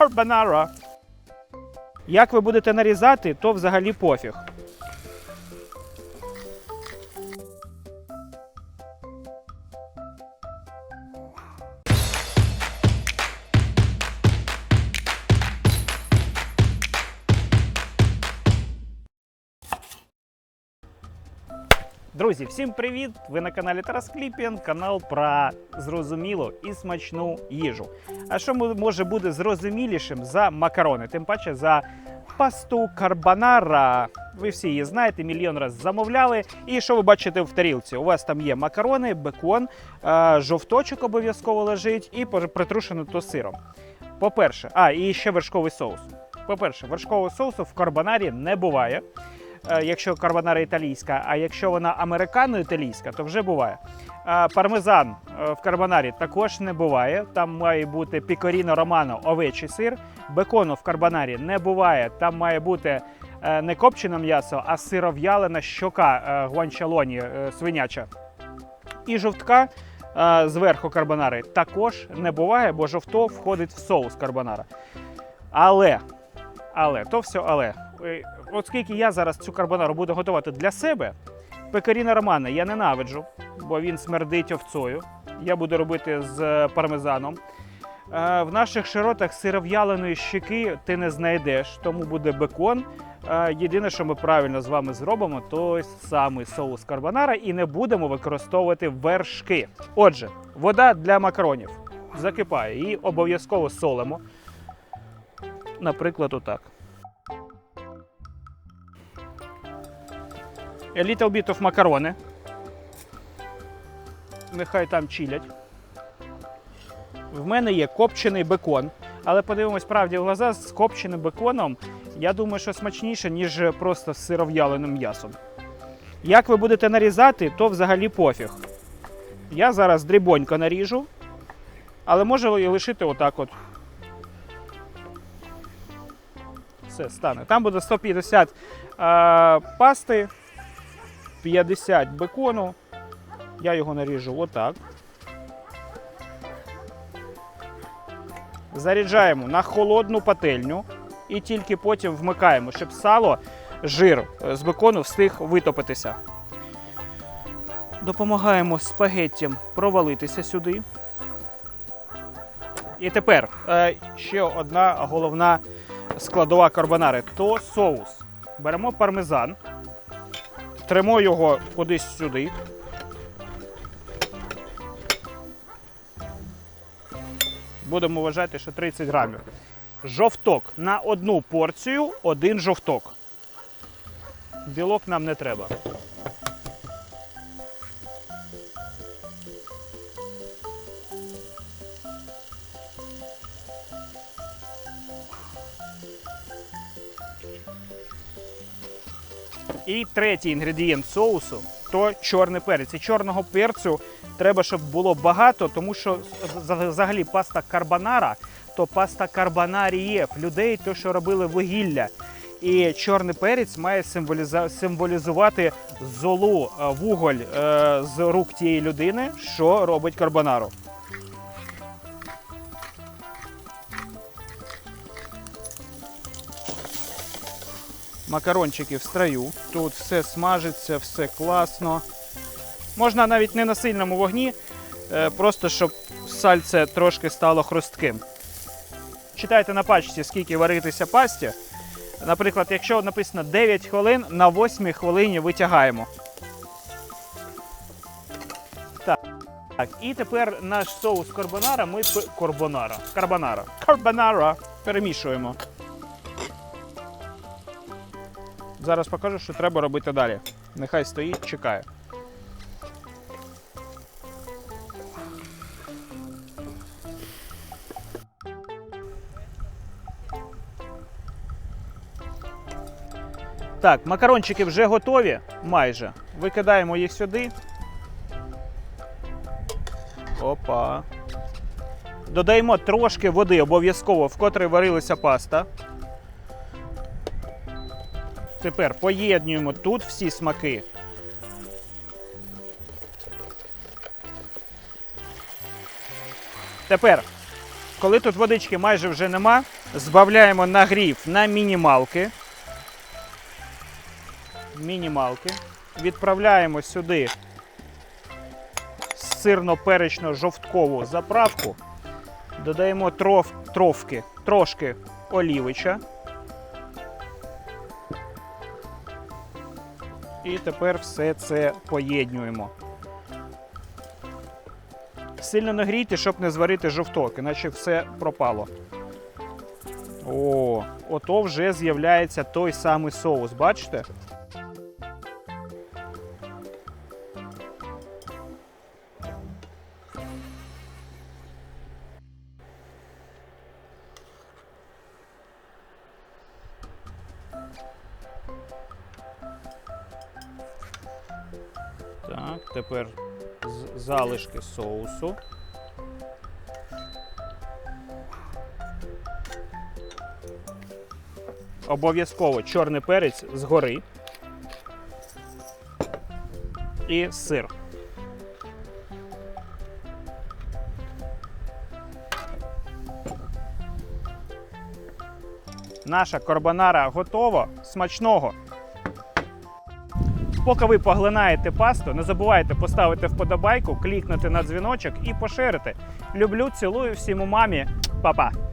Карбонара. Як ви будете нарізати, то взагалі пофіг. Друзі, всім привіт! Ви на каналі Тарас Кліпін, канал про зрозумілу і смачну їжу. А що може бути зрозумілішим за макарони? Тим паче за пасту карбонара. Ви всі її знаєте, мільйон разів замовляли. І що ви бачите в тарілці? У вас там є макарони, бекон, е, жовточок обов'язково лежить і притрушено то сиром. По-перше, а і ще вершковий соус. По-перше, вершкового соусу в карбонарі не буває якщо карбонара італійська, а якщо вона американо-італійська, то вже буває. Е, Пармезан е, в карбонарі також не буває. Там має бути пікоріно романо овечий сир. Бекону в карбонарі не буває. Там має бути е, не копчене м'ясо, а сиров'ялена щока е, гуанчалоні е, свиняча. І жовтка е, зверху карбонари також не буває, бо жовто входить в соус карбонара. Але, але, то все але. Е, Оскільки я зараз цю карбонару буду готувати для себе, пекаріна романа я ненавиджу, бо він смердить овцою. Я буду робити з е, пармезаном. Е, В наших широтах сиров'яленої щеки ти не знайдеш, тому буде бекон. Єдине, що ми правильно з вами зробимо, той самий соус карбонара і не будемо використовувати вершки. Отже, вода для макаронів закипає і обов'язково солимо. Наприклад, отак. A little bit of макарони. Нехай там чилять. В мене є копчений бекон. Але подивимось правді в глаза з копченим беконом. Я думаю, що смачніше, ніж просто з сиров'яленим м'ясом. Як ви будете нарізати, то взагалі пофіг. Я зараз дрібонько наріжу, але можу і лишити отак от. Все, стане. Там буде 150 е, пасти, 50 бекону. Я його наріжу отак. Заряджаємо на холодну пательню і тільки потім вмикаємо, щоб сало, жир з бекону встиг витопитися. Допомагаємо спагеттям провалитися сюди. І тепер е, ще одна головна складова карбонари то соус. Беремо пармезан, тримо його кудись сюди. Будемо вважати, що 30 грамів. Жовток на одну порцію, один жовток. Білок нам не треба. І третій інгредієнт соусу то чорний перець. І чорного перцю треба, щоб було багато, тому що взагалі паста карбонара, то паста карбонарієв людей, то що робили вугілля. І чорний перець має символізувати золу е, вуголь е, з рук тієї людини, що робить карбонару. Макарончики в строю. Тут все смажиться, все класно. Можна навіть не на сильному вогні, е, просто щоб сальце трошки стало хрустким. Читайте на пачці, скільки варитися пасті. Наприклад, якщо написано 9 хвилин, на 8 хвилині витягаємо. Так. І тепер наш соус карбонара ми карбонара. Карбонара. Карбонара. Перемішуємо. Зараз покажу, що треба робити далі. Нехай стоїть, чекає. Так, макарончики вже готові майже. Викидаємо їх сюди. Опа. Додаємо трошки води обов'язково, в котрій варилася паста. Тепер поєднуємо тут всі смаки. Тепер Коли тут водички майже вже нема, збавляємо нагрів на мінімалки. Мінімалки. Відправляємо сюди сирно-перечно-жовткову заправку. Додаємо троф, тровки, трошки олівича. І тепер все це поєднуємо. Сильно нагрійте, щоб не зварити жовток, іначе все пропало. О, ото вже з'являється той самий соус, бачите? Так, тепер залишки соусу. Обов'язково чорний перець згори. І сир. Наша карбонара готова. Смачного! Поки ви поглинаєте пасту, не забувайте поставити вподобайку, клікнути на дзвіночок і поширити. Люблю, цілую всім у мамі. Па-па!